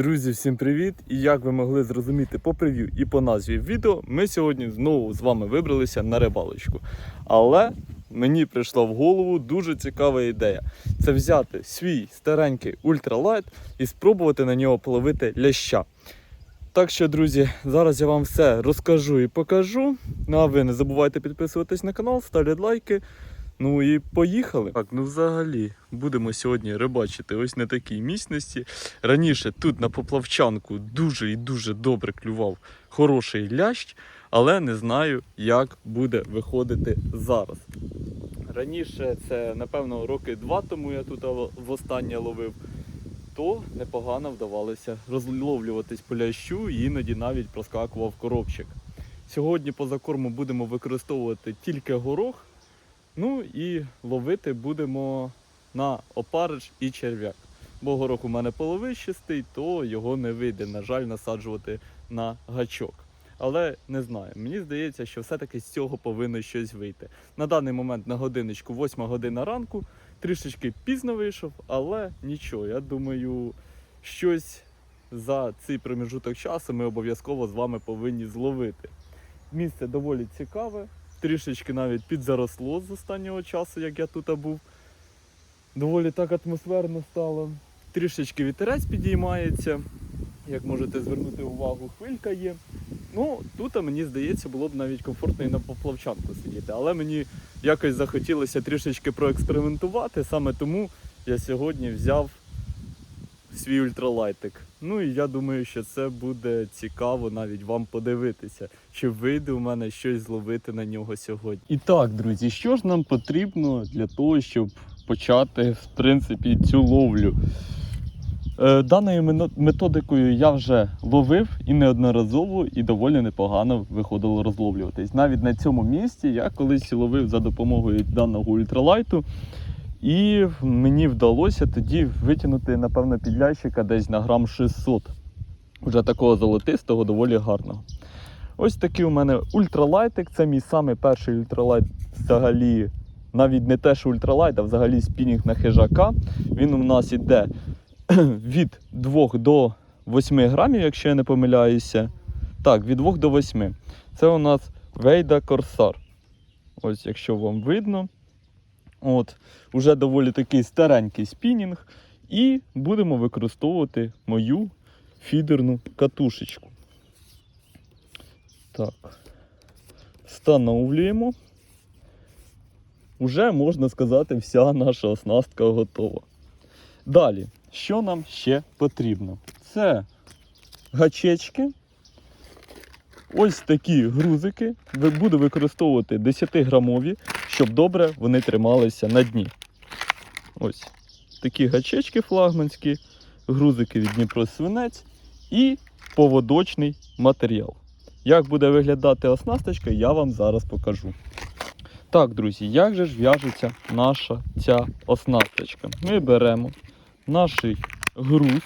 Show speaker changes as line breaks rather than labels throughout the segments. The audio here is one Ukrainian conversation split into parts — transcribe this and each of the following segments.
Друзі, всім привіт! І як ви могли зрозуміти по прев'ю і по назві відео, ми сьогодні знову з вами вибралися на рибалочку. Але мені прийшла в голову дуже цікава ідея: це взяти свій старенький ультралайт і спробувати на нього половити ляща. Так що, друзі, зараз я вам все розкажу і покажу. Ну а ви не забувайте підписуватись на канал, ставити лайки. Ну і поїхали. Так, ну взагалі будемо сьогодні рибачити ось на такій місності. Раніше тут на поплавчанку дуже і дуже добре клював хороший лящ, але не знаю, як буде виходити зараз. Раніше, це напевно роки два тому я тут востаннє ловив, то непогано вдавалося розловлюватись по лящу іноді навіть проскакував коробчик. Сьогодні по закорму будемо використовувати тільки горох. Ну і ловити будемо на опариш і черв'як. Бо горох у мене половищистий, то його не вийде, на жаль, насаджувати на гачок. Але не знаю, мені здається, що все-таки з цього повинно щось вийти. На даний момент на годиночку 8 година ранку, трішечки пізно вийшов, але нічого, я думаю, щось за цей проміжуток часу ми обов'язково з вами повинні зловити. Місце доволі цікаве, трішечки навіть підзаросло з останнього часу, як я тут був. Доволі так атмосферно стало. Трішечки вітерець підіймається. Як можете звернути увагу, хвилька є. Ну, тут, мені здається, було б навіть комфортно і на поплавчанку сидіти. Але мені якось захотілося трішечки проекспериментувати. Саме тому я сьогодні взяв свій ультралайтик. Ну і я думаю, що це буде цікаво навіть вам подивитися, чи вийде у мене щось зловити на нього сьогодні. І так, друзі, що ж нам потрібно для того, щоб почати в принципі цю ловлю? Е, Даною методикою я вже ловив і неодноразово, і доволі непогано виходило розловлюватись. Навіть на цьому місці я колись ловив за допомогою даного ультралайту. І мені вдалося тоді витягнути, напевно, підлящика десь на грам 600. Вже такого золотистого, доволі гарного. Ось такий у мене ультралайтик. Це мій самий перший ультралайт взагалі. Навіть не те, що ультралайт, а взагалі спінінг на хижака. Він у нас іде від 2 до 8 грамів, якщо я не помиляюся. Так, від 2 до 8. Це у нас Вейда Корсар. Ось, якщо вам видно. От, Уже доволі такий старенький спінінг. І будемо використовувати мою фідерну катушечку. Так. Встановлюємо. Уже, можна сказати, вся наша оснастка готова. Далі, що нам ще потрібно? Це гачечки. Ось такі грузики. Буду використовувати 10-грамові, щоб добре вони трималися на дні. Ось такі гачечки флагманські, грузики від Дніпро Свинець і поводочний матеріал. Як буде виглядати оснасточка, я вам зараз покажу. Так, друзі, як же ж в'яжеться наша ця оснасточка? Ми беремо наш груз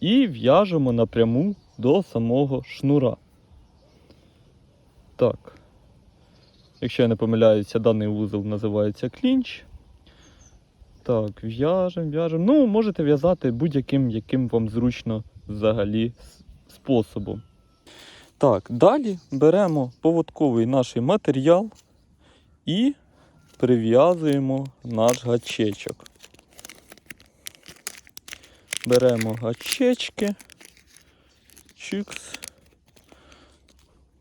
і в'яжемо напряму до самого шнура. Так. Якщо я не помиляюся, даний вузол називається клінч. Так, в'яжемо, в'яжемо. Ну, можете в'язати будь-яким, яким вам зручно взагалі способом. Так, далі беремо поводковий наш матеріал і прив'язуємо наш гачечок. Беремо гачечки. Чикс.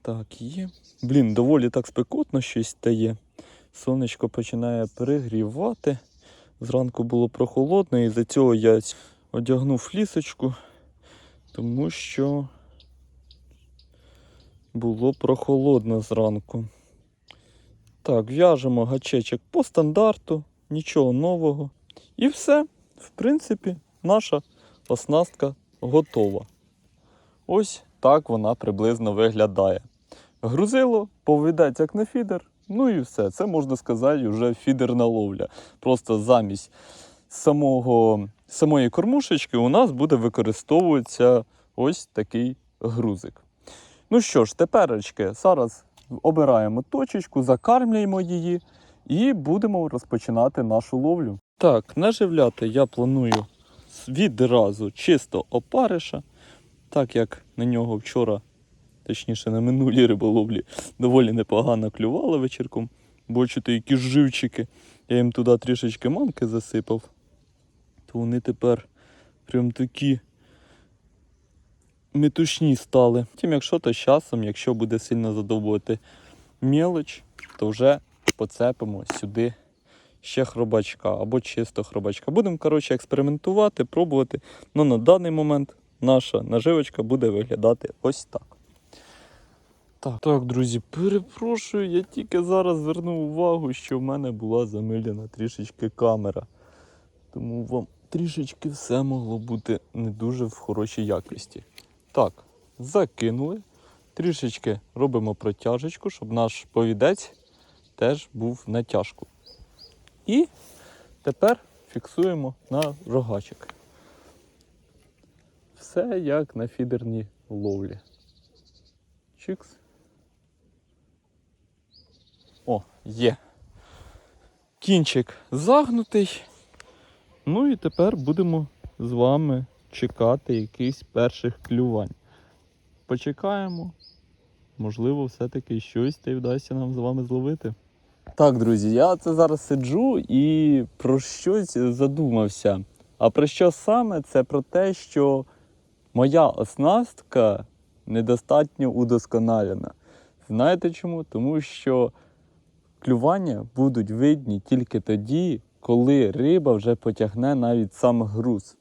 Так, є. Блін, доволі так спекотно щось стає. Сонечко починає перегрівати. Зранку було прохолодно, і за цього я одягнув флісочку, тому що було прохолодно зранку. Так, в'яжемо гачечок по стандарту, нічого нового. І все, в принципі, наша оснастка готова. Ось так вона приблизно виглядає. Грузило поведеться як на фідер. Ну і все. Це можна сказати вже фідерна ловля. Просто замість самого, самої кормушечки у нас буде використовуватися ось такий грузик. Ну що ж, теперечки, зараз обираємо точечку, закармлюємо її і будемо розпочинати нашу ловлю. Так, наживляти я планую відразу чисто опариша, так як на нього вчора, точніше на минулій риболовлі, доволі непогано клювали вечірком. Бачите, які живчики. Я їм туди трішечки манки засипав. То вони тепер прям такі метушні стали. Втім, якщо то часом, якщо буде сильно задовбувати мелоч, то вже поцепимо сюди ще хробачка або чисто хробачка. Будемо, коротше, експериментувати, пробувати. Ну на даний момент наша наживочка буде виглядати ось так. Так, так, друзі, перепрошую, я тільки зараз звернув увагу, що в мене була замилена трішечки камера. Тому вам трішечки все могло бути не дуже в хорошій якості. Так, закинули. Трішечки робимо протяжечку, щоб наш повідець теж був в натяжку. І тепер фіксуємо на рогачик. Все як на фідерній ловлі. Чикс. О, є. Кінчик загнутий. Ну і тепер будемо з вами чекати якихось перших клювань. Почекаємо. Можливо, все-таки щось та й вдасться нам з вами зловити. Так, друзі, я це зараз сиджу і про щось задумався. А про що саме? Це про те, що моя оснастка недостатньо удосконалена. Знаєте чому? Тому що клювання будуть видні тільки тоді, коли риба вже потягне навіть сам груз.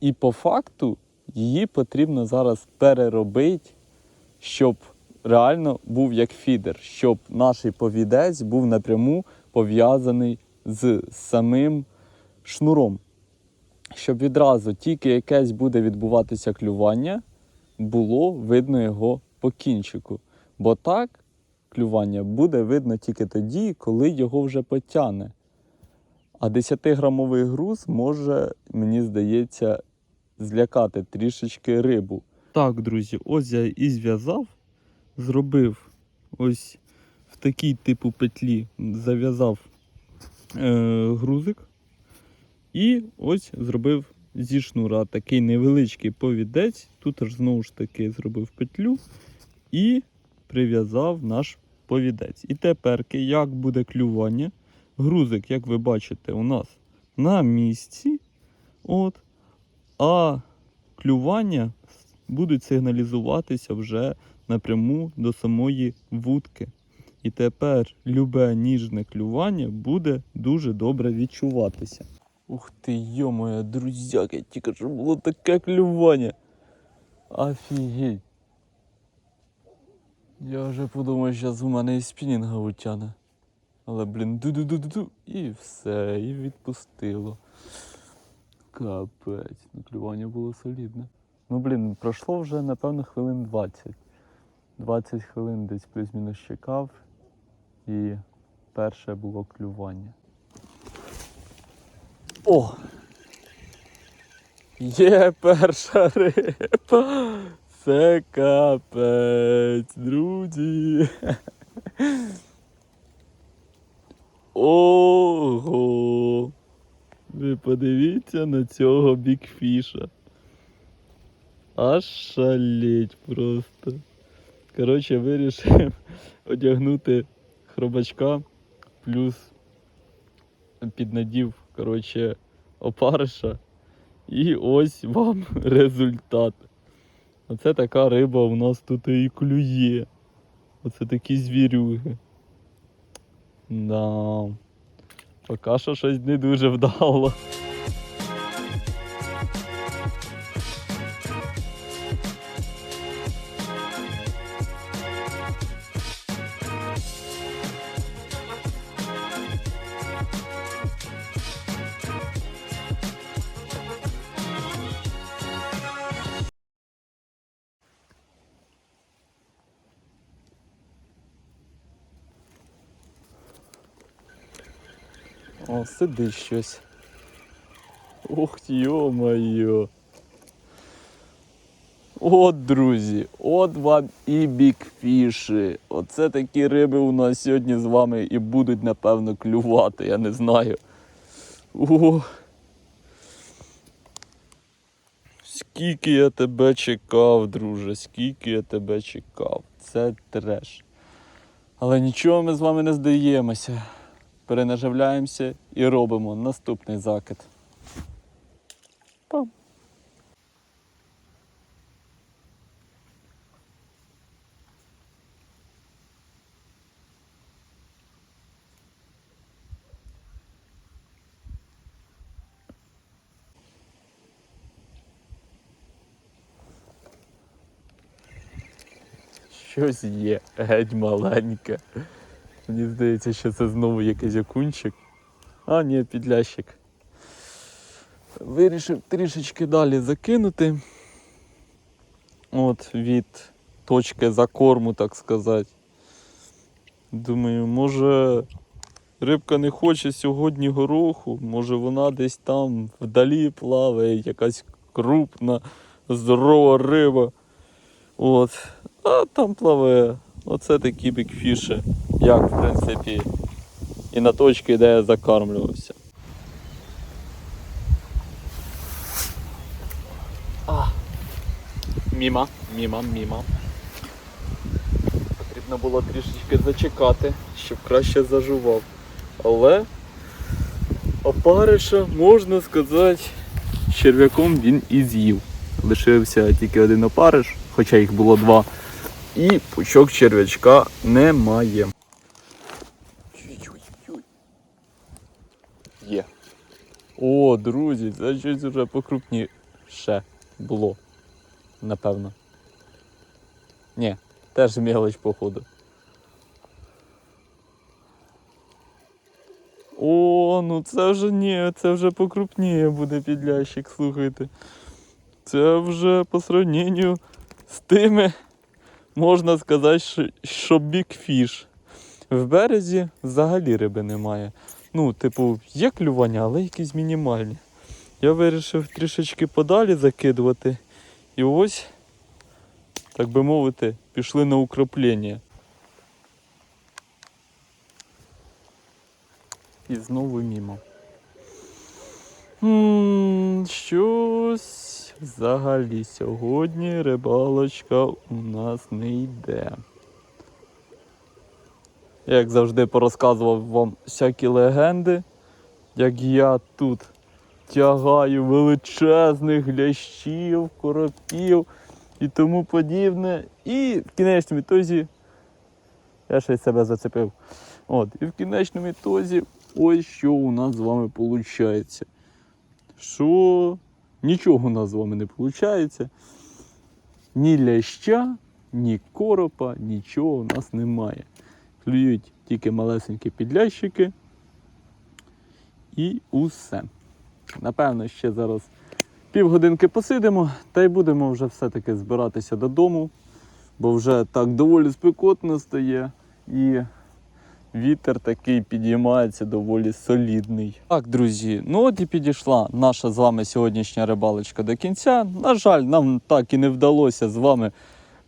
І по факту її потрібно зараз переробити, щоб реально був як фідер, щоб наш повідець був напряму пов'язаний з самим шнуром. Щоб відразу тільки якесь буде відбуватися клювання, було видно його по кінчику. Бо так клювання буде видно тільки тоді, коли його вже потягне. А 10-грамовий груз може, мені здається, злякати трішечки рибу. Так, друзі, ось я і зв'язав, зробив ось в такій типу петлі, зав'язав е, грузик. І ось зробив зі шнура такий невеличкий повідець. Тут аж знову ж таки зробив петлю і прив'язав наш повідець. І тепер, як буде клювання, грузик, як ви бачите, у нас на місці. От, а клювання будуть сигналізуватися вже напряму до самої вудки. І тепер любе ніжне клювання буде дуже добре відчуватися. Ух ти, йо-моє, друзяки, тільки що було таке клювання. Офігеть. Я вже подумав, що з мене і спінінга утяне. Але, блін, ду-ду-ду-ду-ду. І все, і відпустило. Капець, ну клювання було солідне. Ну, блін, пройшло вже, напевно, хвилин 20. 20 хвилин десь плюс-мінус чекав. І перше було клювання. О! Є перша риба! Це капець, друзі. Ого! Ви подивіться на цього бікфіша. Аж шалеть просто. Коротше, вирішив одягнути хробачка, плюс піднадів, коротше, опариша. І ось вам результат. Оце така риба у нас тут і клює. Оце такі звірюги. Да. Поки що щось не дуже вдало. О, сидить щось. Ох, йо-моє. От, друзі, от вам і бікфіші. Оце такі риби у нас сьогодні з вами і будуть, напевно, клювати, я не знаю. О. Скільки я тебе чекав, друже, скільки я тебе чекав. Це треш. Але нічого ми з вами не здаємося. Перенаживляємося і робимо наступний закид. Пам. Щось є геть маленьке. Мені здається, що це знову якийсь окунчик. А, ні, підлящик. Вирішив трішечки далі закинути. От від точки закорму, так сказати. Думаю, може рибка не хоче сьогодні гороху, може вона десь там вдалі плаває, якась крупна, здорова риба. От. А там плаває. Оце такі бікфіші, як в принципі і на точці, де я закармлювався. А. Міма, міма, міма. Потрібно було трішечки зачекати, щоб краще зажував. Але опариша, можна сказати, черв'яком він і з'їв. Лишився тільки один опариш, хоча їх було два. І пучок черв'ячка немає. Ой-ой-ой. Є. О, друзі, це щось вже покрупніше було. Напевно. Ні, теж мелоч, походу. О, ну це вже ні, це вже покрупніє буде підлящик, слухайте. Це вже по сравненню з тими, можна сказати, що бікфіш. В березі взагалі риби немає. Ну, типу, є клювання, але якісь мінімальні. Я вирішив трішечки подалі закидувати. І ось, так би мовити, пішли на укроплення. І знову мімо. Щось взагалі сьогодні рибалочка у нас не йде. Як завжди порозказував вам всякі легенди, як я тут тягаю величезних глящів, коропів і тому подібне. І в кінечному ітозі я ще себе зацепив. От, і в кінечному ітозі ось що у нас з вами виходить. Що нічого у нас з вами не виходить. Ні ляща, ні коропа, нічого у нас немає. Клюють тільки малесенькі підлящики. І усе. Напевно, ще зараз півгодинки посидимо, та й будемо вже все-таки збиратися додому, бо вже так доволі спекотно стає і вітер такий підіймається доволі солідний. Так, друзі, ну от і підійшла наша з вами сьогоднішня рибалочка до кінця. На жаль, нам так і не вдалося з вами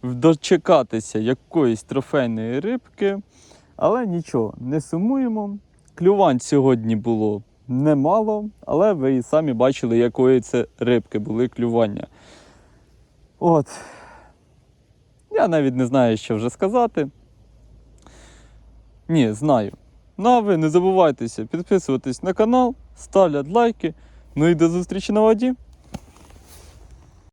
дочекатися якоїсь трофейної рибки. Але нічого, не сумуємо. Клювань сьогодні було немало, але ви і самі бачили, якої це рибки були клювання. От. Я навіть не знаю, що вже сказати. Ні, знаю. Ну а ви не забувайтеся підписуватись на канал, ставлять лайки. Ну і до зустрічі на воді.